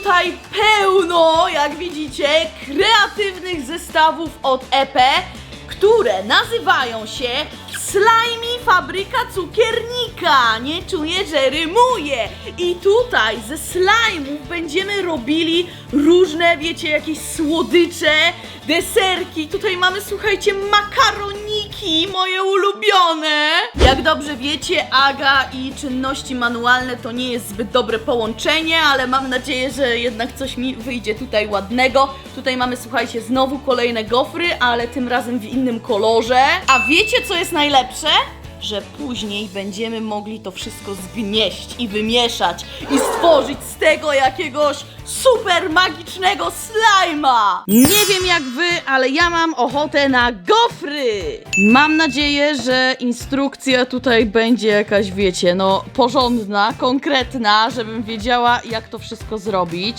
tutaj pełno, jak widzicie, kreatywnych zestawów od EP, które nazywają się Slimy Fabryka Cukiernika. Nie czuję, że rymuję. I tutaj ze slime'ów będziemy robili różne, wiecie, jakieś słodycze, deserki. Tutaj mamy, słuchajcie, moje ulubione. Jak dobrze wiecie, Aga i czynności manualne to nie jest zbyt dobre połączenie, ale mam nadzieję, że jednak coś mi wyjdzie tutaj ładnego. Tutaj mamy, słuchajcie, znowu kolejne gofry, ale tym razem w innym kolorze. A wiecie, co jest najlepsze? Że później będziemy mogli to wszystko zgnieść i wymieszać i stworzyć z tego jakiegoś super magicznego slajma. Nie wiem jak wy, ale ja mam ochotę na gofry. Mam nadzieję, że instrukcja tutaj będzie jakaś, wiecie, no porządna, konkretna, żebym wiedziała jak to wszystko zrobić.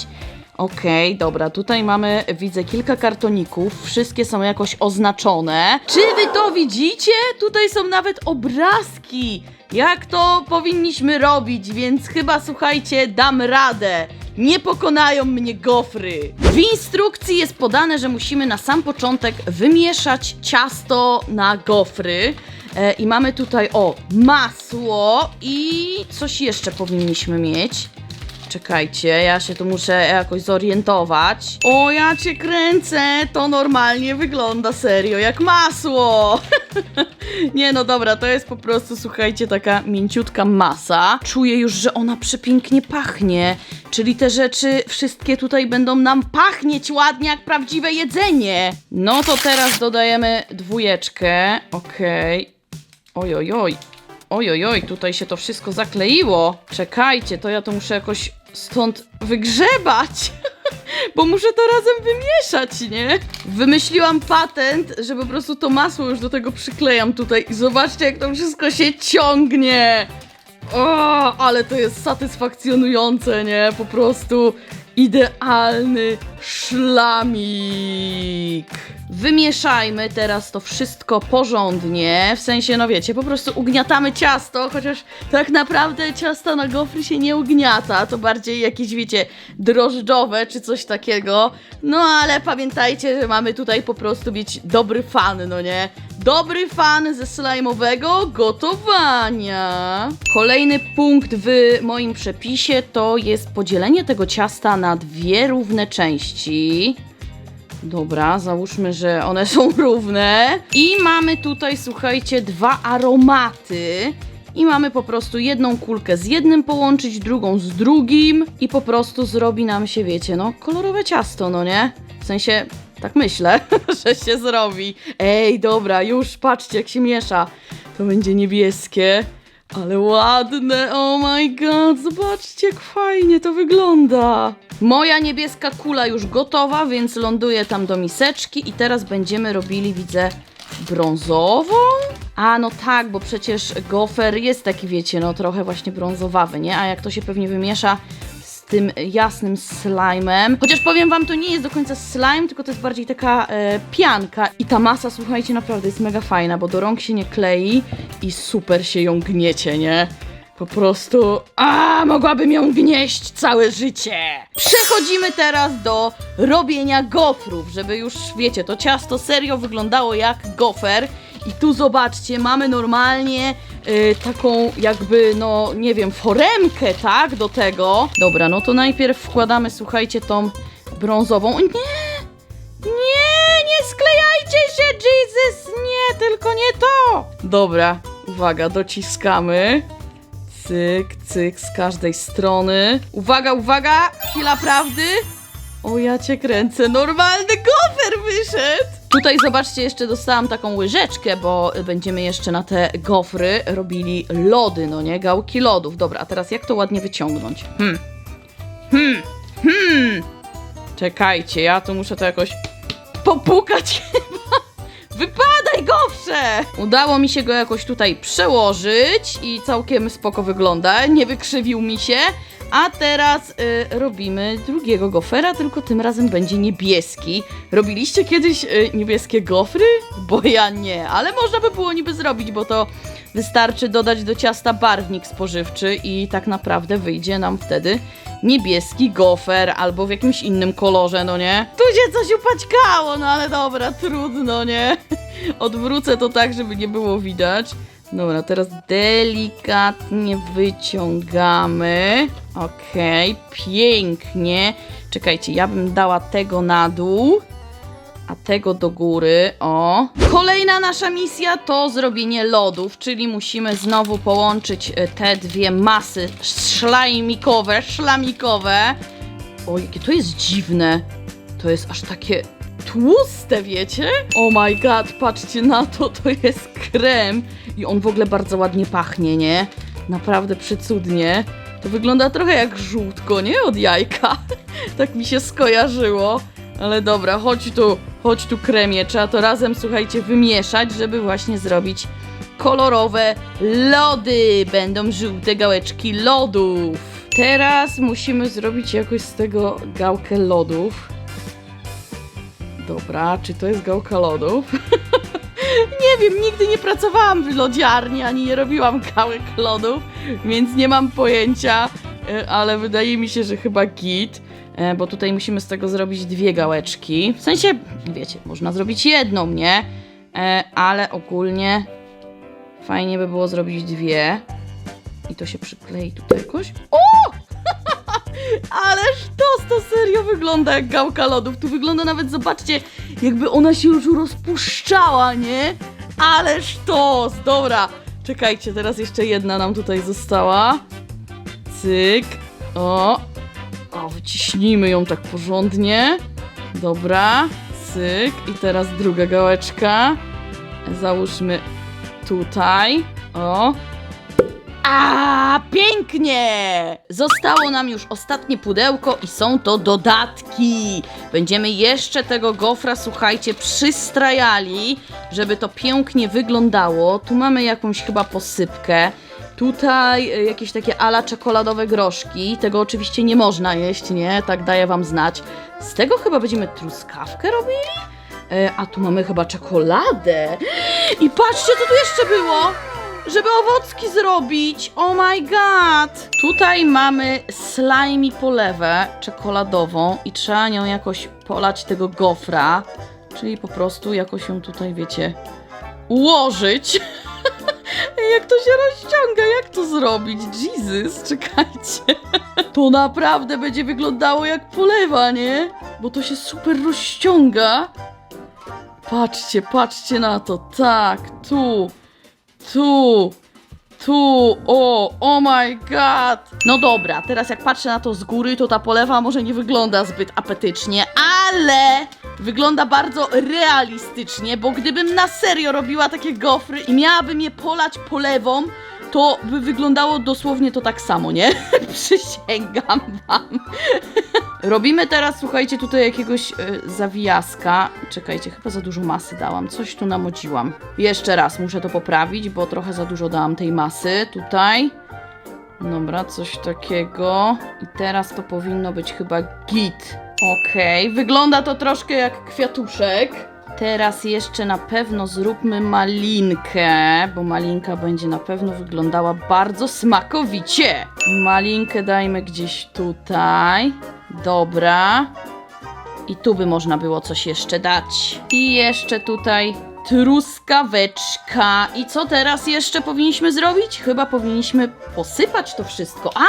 Okej, dobra, tutaj mamy, widzę kilka kartoników, wszystkie są jakoś oznaczone. Czy wy to widzicie? Tutaj są nawet obrazki, jak to powinniśmy robić, więc chyba, słuchajcie, dam radę. Nie pokonają mnie gofry. W instrukcji jest podane, że musimy na sam początek wymieszać ciasto na gofry. E, I mamy tutaj, o, masło i coś jeszcze powinniśmy mieć. Czekajcie, ja się tu muszę jakoś zorientować. O, ja cię kręcę! To normalnie wygląda serio jak masło! Nie no dobra, to jest po prostu, słuchajcie, taka mięciutka masa. Czuję już, że ona przepięknie pachnie. Czyli te rzeczy wszystkie tutaj będą nam pachnieć ładnie jak prawdziwe jedzenie. No to teraz dodajemy dwójeczkę. Okej. Oj, oj, oj. Oj, oj, oj, tutaj się to wszystko zakleiło. Czekajcie, to ja to muszę jakoś stąd wygrzebać. Bo muszę to razem wymieszać, nie? Wymyśliłam patent, że po prostu to masło już do tego przyklejam tutaj i zobaczcie, jak to wszystko się ciągnie. O, ale to jest satysfakcjonujące, nie? Po prostu idealny szlamik. Wymieszajmy teraz to wszystko porządnie, w sensie, no wiecie, po prostu ugniatamy ciasto, chociaż tak naprawdę ciasto na gofry się nie ugniata, to bardziej jakieś, wiecie, drożdżowe czy coś takiego. No ale pamiętajcie, że mamy tutaj po prostu mieć dobry fan, no nie? Dobry fan ze slajmowego gotowania. Kolejny punkt w moim przepisie to jest podzielenie tego ciasta na dwie równe części. Dobra, załóżmy, że one są równe. I mamy tutaj, słuchajcie, dwa aromaty. I mamy po prostu jedną kulkę z jednym połączyć, drugą z drugim i po prostu zrobi nam się, wiecie, no, kolorowe ciasto, no nie? W sensie, tak myślę, że się zrobi. Ej, dobra, już patrzcie, jak się miesza. To będzie niebieskie, ale ładne, oh my god, zobaczcie, jak fajnie to wygląda. Moja niebieska kula już gotowa, więc ląduje tam do miseczki i teraz będziemy robili, widzę, brązową? A, no tak, bo przecież gofer jest taki, wiecie, no trochę właśnie brązowawy, nie? A jak to się pewnie wymiesza tym jasnym slime'em. Chociaż powiem wam, to nie jest do końca slime, tylko to jest bardziej taka e, pianka. I ta masa, słuchajcie, naprawdę jest mega fajna, bo do rąk się nie klei i super się ją gniecie, nie? Po prostu, a mogłabym ją gnieść całe życie. Przechodzimy teraz do robienia gofrów, żeby już, wiecie, to ciasto serio wyglądało jak gofer. I tu zobaczcie, mamy normalnie y, taką jakby, no nie wiem, foremkę, tak, do tego. Dobra, no to najpierw wkładamy, słuchajcie, tą brązową. Nie! Nie, nie sklejajcie się, Jesus! Nie, tylko nie to! Dobra, uwaga, dociskamy. Cyk, cyk z każdej strony. Uwaga, uwaga! Chwila prawdy. O, ja cię kręcę. Normalny gofer wyszedł! Tutaj zobaczcie, jeszcze dostałam taką łyżeczkę, bo będziemy jeszcze na te gofry robili lody, no nie? Gałki lodów. Dobra, a teraz jak to ładnie wyciągnąć? Hmm. Hmm. Hmm. Czekajcie, ja tu muszę to jakoś popukać. Wypadaj, gofrze! Udało mi się go jakoś tutaj przełożyć i całkiem spoko wygląda. Nie wykrzywił mi się. A teraz y, robimy drugiego gofera, tylko tym razem będzie niebieski. Robiliście kiedyś y, niebieskie gofry? Bo ja nie, ale można by było niby zrobić, bo to Wystarczy dodać do ciasta barwnik spożywczy i tak naprawdę wyjdzie nam wtedy niebieski gofer albo w jakimś innym kolorze, no nie? Tu się coś upaćkało, no ale dobra, trudno, nie? Odwrócę to tak, żeby nie było widać. Dobra, teraz delikatnie wyciągamy. Okej, pięknie. Czekajcie, ja bym dała tego na dół, a tego do góry. O. Kolejna nasza misja to zrobienie lodów, czyli musimy znowu połączyć e, te dwie masy szlajmikowe, szlamikowe. O, jakie to jest dziwne. To jest aż takie tłuste, wiecie? Oh my god, patrzcie na to, to jest krem. I on w ogóle bardzo ładnie pachnie, nie? Naprawdę przycudnie. To wygląda trochę jak żółtko, nie? Od jajka. tak mi się skojarzyło. Ale dobra, chodź tu, chodź tu kremie. Trzeba to razem, słuchajcie, wymieszać, żeby właśnie zrobić kolorowe lody. Będą żółte gałeczki lodów. Teraz musimy zrobić jakoś z tego gałkę lodów. Dobra, czy to jest gałka lodów? wiem, nigdy nie pracowałam w lodziarni, ani nie robiłam gałek lodów, więc nie mam pojęcia, e, ale wydaje mi się, że chyba git, e, bo tutaj musimy z tego zrobić dwie gałeczki. W sensie, wiecie, można zrobić jedną, nie? E, Ale ogólnie fajnie by było zrobić dwie. I to się przyklei tutaj jakoś. O! Ależ to, to serio wygląda jak gałka lodów. Tu wygląda nawet, zobaczcie, jakby ona się już rozpuszczała, nie? Ależ to, dobra. Czekajcie, teraz jeszcze jedna nam tutaj została. Cyk. O. O, wyciśnijmy ją tak porządnie. Dobra. Cyk. I teraz druga gałeczka. Załóżmy tutaj. O. A, pięknie! Zostało nam już ostatnie pudełko i są to dodatki. Będziemy jeszcze tego gofra, słuchajcie, przystrajali, żeby to pięknie wyglądało. Tu mamy jakąś chyba posypkę. Tutaj y, jakieś takie ala czekoladowe groszki. Tego oczywiście nie można jeść, nie? Tak daję wam znać. Z tego chyba będziemy truskawkę robili? E, a tu mamy chyba czekoladę. I patrzcie, co tu jeszcze było! Żeby owocki zrobić. Oh my god! Tutaj mamy slimy polewę czekoladową i trzeba nią jakoś polać tego gofra. Czyli po prostu jakoś ją tutaj, wiecie, ułożyć. jak to się rozciąga, jak to zrobić? Jesus, czekajcie. To naprawdę będzie wyglądało jak polewa, nie? Bo to się super rozciąga. Patrzcie, patrzcie na to. Tak, tu. Tu, tu, o, oh my god. No dobra, teraz jak patrzę na to z góry, to ta polewa może nie wygląda zbyt apetycznie, ale wygląda bardzo realistycznie, bo gdybym na serio robiła takie gofry i miałabym je polać polewą, to by wyglądało dosłownie to tak samo, nie? Przysięgam wam. Robimy teraz, słuchajcie, tutaj jakiegoś y, zawijaska. Czekajcie, chyba za dużo masy dałam. Coś tu namodziłam. Jeszcze raz muszę to poprawić, bo trochę za dużo dałam tej masy tutaj. Dobra, coś takiego. I teraz to powinno być chyba git. Okej, wygląda to troszkę jak kwiatuszek. Teraz jeszcze na pewno zróbmy malinkę, bo malinka będzie na pewno wyglądała bardzo smakowicie. Malinkę dajmy gdzieś tutaj. Dobra. I tu by można było coś jeszcze dać. I jeszcze tutaj truskaweczka. I co teraz jeszcze powinniśmy zrobić? Chyba powinniśmy posypać to wszystko. A!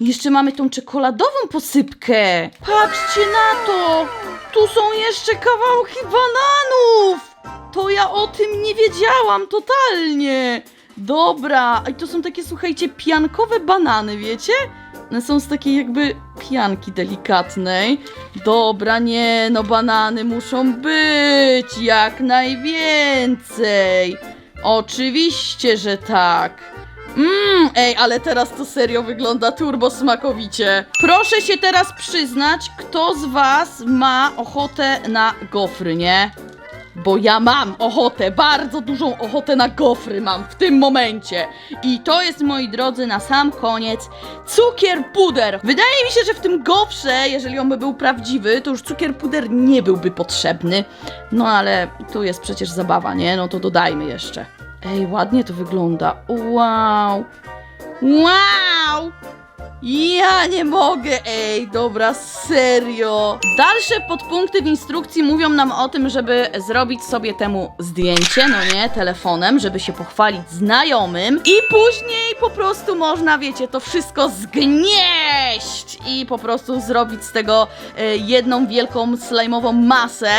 Jeszcze mamy tą czekoladową posypkę. Patrzcie na to! Tu są jeszcze kawałki bananów! To ja o tym nie wiedziałam totalnie. Dobra, i to są takie, słuchajcie, piankowe banany, wiecie? One są z takiej jakby pianki delikatnej. Dobra, nie, no banany muszą być jak najwięcej. Oczywiście, że tak. Mmm, ej, ale teraz to serio wygląda turbo smakowicie. Proszę się teraz przyznać, kto z was ma ochotę na gofry, nie? Bo ja mam ochotę, bardzo dużą ochotę na gofry mam w tym momencie. I to jest, moi drodzy, na sam koniec cukier puder. Wydaje mi się, że w tym gofrze, jeżeli on by był prawdziwy, to już cukier puder nie byłby potrzebny. No ale tu jest przecież zabawa, nie? No to dodajmy jeszcze. Ej, ładnie to wygląda. Wow! Wow! Ja nie mogę, ej, dobra, serio. Dalsze podpunkty w instrukcji mówią nam o tym, żeby zrobić sobie temu zdjęcie, no nie, telefonem, żeby się pochwalić znajomym i później po prostu można, wiecie, to wszystko zgnieść i po prostu zrobić z tego e, jedną wielką slajmową masę,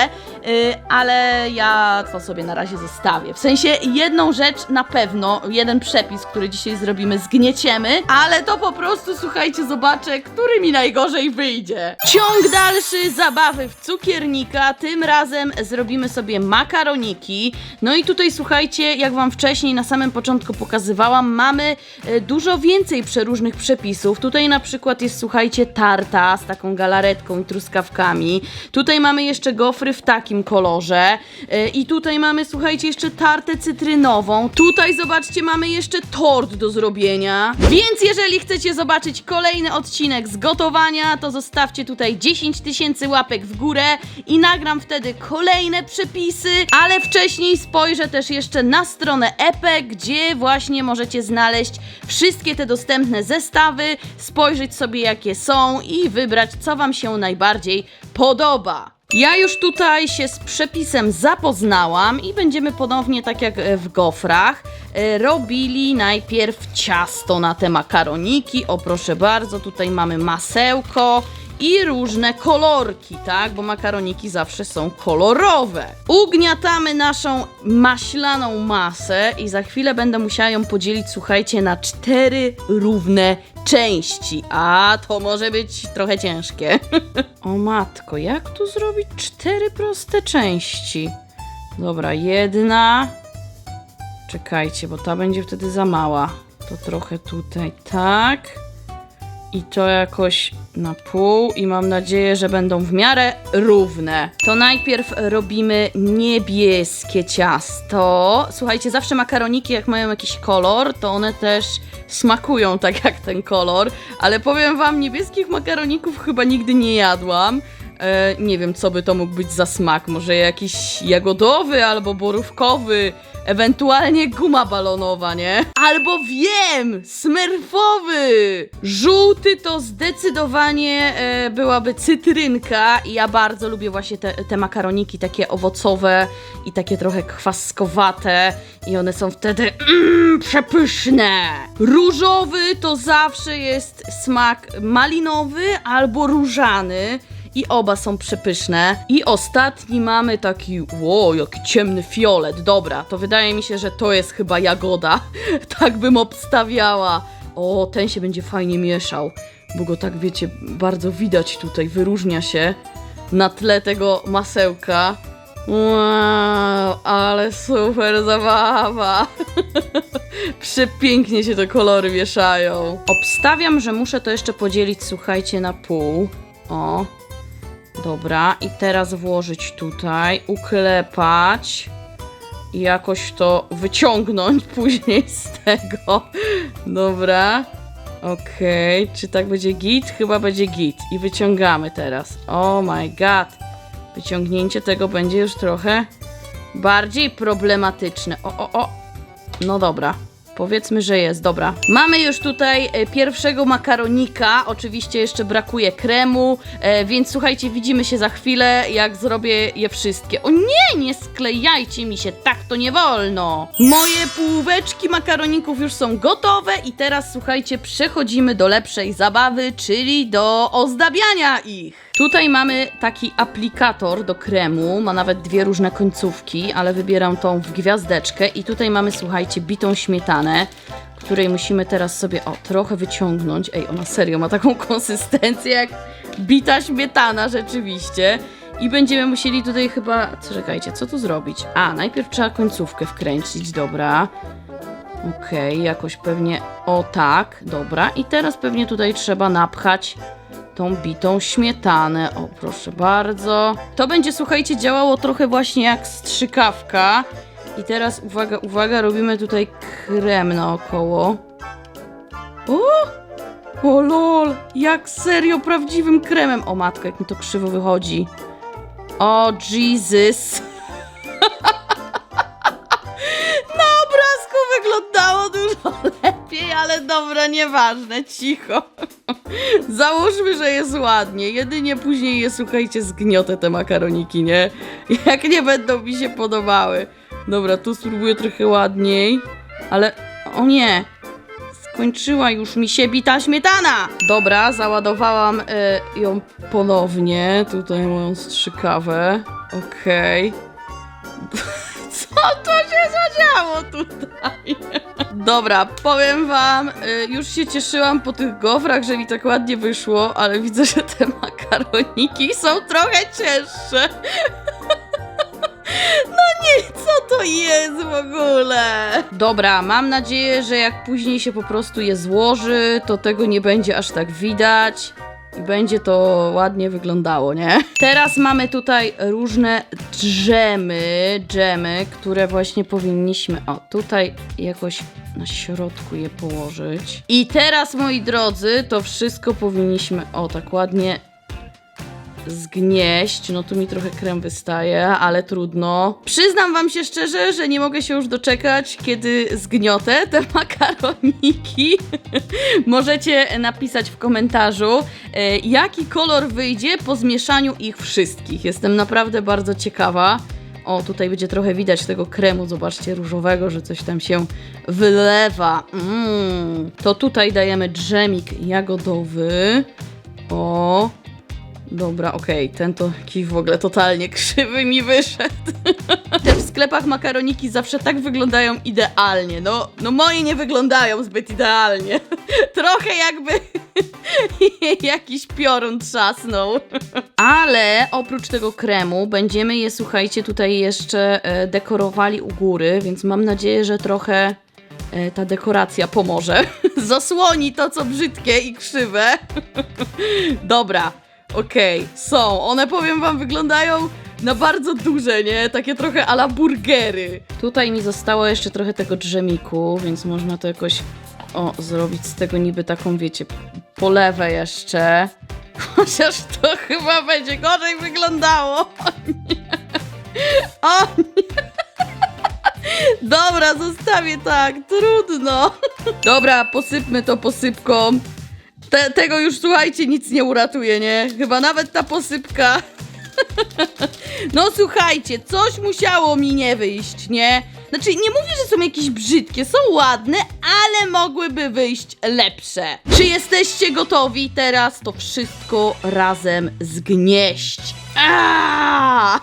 ale ja to sobie na razie zostawię. W sensie jedną rzecz na pewno, jeden przepis, który dzisiaj zrobimy, zgnieciemy, ale to po prostu, słuchajcie, zobaczę, który mi najgorzej wyjdzie. Ciąg dalszy zabawy w cukiernika, tym razem zrobimy sobie makaroniki. No i tutaj, słuchajcie, jak wam wcześniej na samym początku pokazywałam, mamy e, dużo więcej przeróżnych przepisów. Tutaj na przykład jest, słuchajcie, tarta z taką galaretką i truskawkami. Tutaj mamy jeszcze gofry w takim kolorze. E, I tutaj mamy, słuchajcie, jeszcze tartę cytrynową. Tutaj, zobaczcie, mamy jeszcze tort do zrobienia. Więc jeżeli chcecie zobaczyć kolejny odcinek z gotowania, to zostawcie tutaj 10 tysięcy łapek w górę i nagram wtedy kolejne przepisy, ale wcześniej spojrzę też jeszcze na stronę Epe, gdzie właśnie możecie znaleźć wszystkie te dostępne zestawy, spojrzeć sobie jakie są i wybrać co Wam się najbardziej podoba. Ja już tutaj się z przepisem zapoznałam i będziemy ponownie, tak jak e, w gofrach, e, robili najpierw ciasto na te makaroniki. O proszę bardzo, tutaj mamy masełko i różne kolorki, tak? Bo makaroniki zawsze są kolorowe. Ugniatamy naszą maślaną masę i za chwilę będę musiała ją podzielić, słuchajcie, na cztery równe części. A to może być trochę ciężkie. o matko, jak tu zrobić cztery proste części? Dobra, jedna. Czekajcie, bo ta będzie wtedy za mała. To trochę tutaj tak. I to jakoś na pół i mam nadzieję, że będą w miarę równe. To najpierw robimy niebieskie ciasto. Słuchajcie, zawsze makaroniki jak mają jakiś kolor, to one też smakują tak jak ten kolor, ale powiem wam, niebieskich makaroników chyba nigdy nie jadłam. E, nie wiem, co by to mógł być za smak. Może jakiś jagodowy albo borówkowy, ewentualnie guma balonowa, nie? Albo wiem! Smurfowy! Żółty to zdecydowanie e, byłaby cytrynka i ja bardzo lubię właśnie te, te makaroniki takie owocowe i takie trochę kwaskowate i one są wtedy mm, przepyszne. Różowy to zawsze jest smak malinowy albo różany. I oba są przepyszne. I ostatni mamy taki, wow, jaki ciemny fiolet. Dobra, to wydaje mi się, że to jest chyba jagoda. tak bym obstawiała. O, ten się będzie fajnie mieszał. Bo go tak, wiecie, bardzo widać tutaj, wyróżnia się na tle tego masełka. Wow, ale super zabawa. Przepięknie się te kolory mieszają. Obstawiam, że muszę to jeszcze podzielić, słuchajcie, na pół. O, Dobra, i teraz włożyć tutaj, uklepać i jakoś to wyciągnąć później z tego. Dobra. Okej, czy tak będzie git? Chyba będzie git. I wyciągamy teraz. Oh my god. Wyciągnięcie tego będzie już trochę bardziej problematyczne. O, o, o. No dobra. Powiedzmy, że jest, dobra. Mamy już tutaj e, pierwszego makaronika. Oczywiście jeszcze brakuje kremu, e, więc słuchajcie, widzimy się za chwilę, jak zrobię je wszystkie. O nie, nie sklejajcie mi się, tak to nie wolno. Moje półeczki makaroników już są gotowe i teraz słuchajcie, przechodzimy do lepszej zabawy, czyli do ozdabiania ich. Tutaj mamy taki aplikator do kremu, ma nawet dwie różne końcówki, ale wybieram tą w gwiazdeczkę i tutaj mamy, słuchajcie, bitą śmietanę, której musimy teraz sobie, o, trochę wyciągnąć. Ej, ona serio ma taką konsystencję jak bita śmietana rzeczywiście. I będziemy musieli tutaj chyba, czekajcie, co tu zrobić? A, najpierw trzeba końcówkę wkręcić, dobra. Okej, jakoś pewnie, o tak, dobra. I teraz pewnie tutaj trzeba napchać tą bitą śmietanę. O, proszę bardzo. To będzie, słuchajcie, działało trochę właśnie jak strzykawka. I teraz, uwaga, uwaga, robimy tutaj krem naokoło. O! O lol, jak serio prawdziwym kremem. O matko, jak mi to krzywo wychodzi. O Jesus. Na obraz wyglądało dużo lepiej, ale dobra, nieważne, cicho. Załóżmy, że jest ładnie. Jedynie później je, słuchajcie, zgniotę te makaroniki, nie? Jak nie będą mi się podobały. Dobra, tu spróbuję trochę ładniej, ale o nie, skończyła już mi się bita śmietana. Dobra, załadowałam y, ją ponownie. Tutaj moją strzykawę. Okej. Co to się zadziało tutaj? Dobra, powiem wam, y, już się cieszyłam po tych gofrach, że mi tak ładnie wyszło, ale widzę, że te makaroniki są trochę cięższe. No nie, co to jest w ogóle? Dobra, mam nadzieję, że jak później się po prostu je złoży, to tego nie będzie aż tak widać. I będzie to ładnie wyglądało, nie? Teraz mamy tutaj różne dżemy, dżemy, które właśnie powinniśmy, o, tutaj jakoś na środku je położyć. I teraz, moi drodzy, to wszystko powinniśmy, o, tak ładnie zgnieść. No tu mi trochę krem wystaje, ale trudno. Przyznam wam się szczerze, że nie mogę się już doczekać, kiedy zgniotę te makaroniki. Możecie napisać w komentarzu, e, jaki kolor wyjdzie po zmieszaniu ich wszystkich. Jestem naprawdę bardzo ciekawa. O, tutaj będzie trochę widać tego kremu, zobaczcie, różowego, że coś tam się wylewa. Mm. To tutaj dajemy dżemik jagodowy. O, Dobra, okej, ten to jakiś w ogóle totalnie krzywy mi wyszedł. Te w sklepach makaroniki zawsze tak wyglądają idealnie. No, no moje nie wyglądają zbyt idealnie. Trochę jakby jakiś piorun trzasnął. Ale oprócz tego kremu będziemy je, słuchajcie, tutaj jeszcze e, dekorowali u góry, więc mam nadzieję, że trochę e, ta dekoracja pomoże. Zasłoni to, co brzydkie i krzywe. Dobra, Okej, są. One powiem wam wyglądają na bardzo duże, nie? Takie trochę ala burgery. Tutaj mi zostało jeszcze trochę tego drzemiku, więc można to jakoś o, zrobić z tego niby taką, wiecie, polewę jeszcze. Chociaż to chyba będzie gorzej wyglądało. O nie. O nie. Dobra, zostawię tak, trudno. Dobra, posypmy to posypką. Te, tego już słuchajcie, nic nie uratuje, nie? Chyba nawet ta posypka. No słuchajcie, coś musiało mi nie wyjść, nie? Znaczy, nie mówię, że są jakieś brzydkie, są ładne, ale mogłyby wyjść lepsze. Czy jesteście gotowi teraz to wszystko razem zgnieść? Aaaa!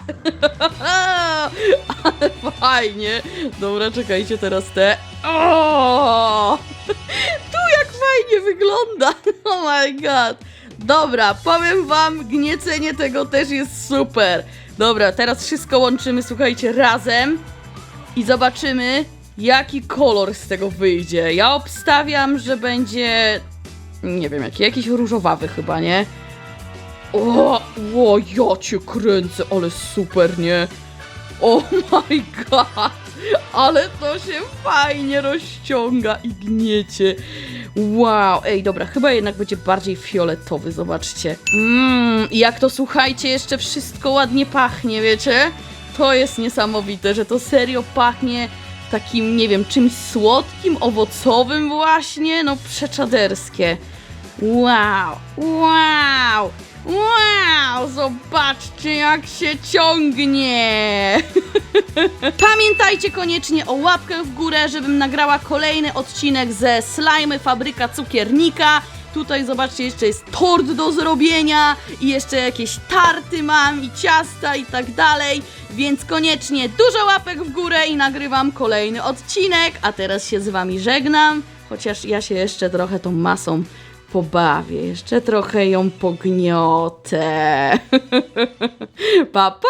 Ale fajnie. Dobra, czekajcie teraz te. O! Jak fajnie wygląda. Oh my god. Dobra, powiem wam, gniecenie tego też jest super. Dobra, teraz wszystko łączymy, słuchajcie, razem i zobaczymy, jaki kolor z tego wyjdzie. Ja obstawiam, że będzie. Nie wiem, jaki, jakiś różowawy chyba, nie? O, o, ja cię kręcę, ale super, nie? Oh my god! Ale to się fajnie rozciąga i gniecie. Wow, ej, dobra, chyba jednak będzie bardziej fioletowy, zobaczcie. Mmm, jak to słuchajcie, jeszcze wszystko ładnie pachnie, wiecie? To jest niesamowite, że to serio pachnie takim, nie wiem, czymś słodkim, owocowym właśnie, no przeczaderskie. Wow, wow, wow, zobaczcie jak się ciągnie. Pamiętajcie koniecznie o łapkę w górę, żebym nagrała kolejny odcinek ze Slimy Fabryka Cukiernika. Tutaj zobaczcie, jeszcze jest tort do zrobienia i jeszcze jakieś tarty mam i ciasta i tak dalej. Więc koniecznie dużo łapek w górę i nagrywam kolejny odcinek. A teraz się z wami żegnam, chociaż ja się jeszcze trochę tą masą pobawię. Jeszcze trochę ją pogniotę. pa pa!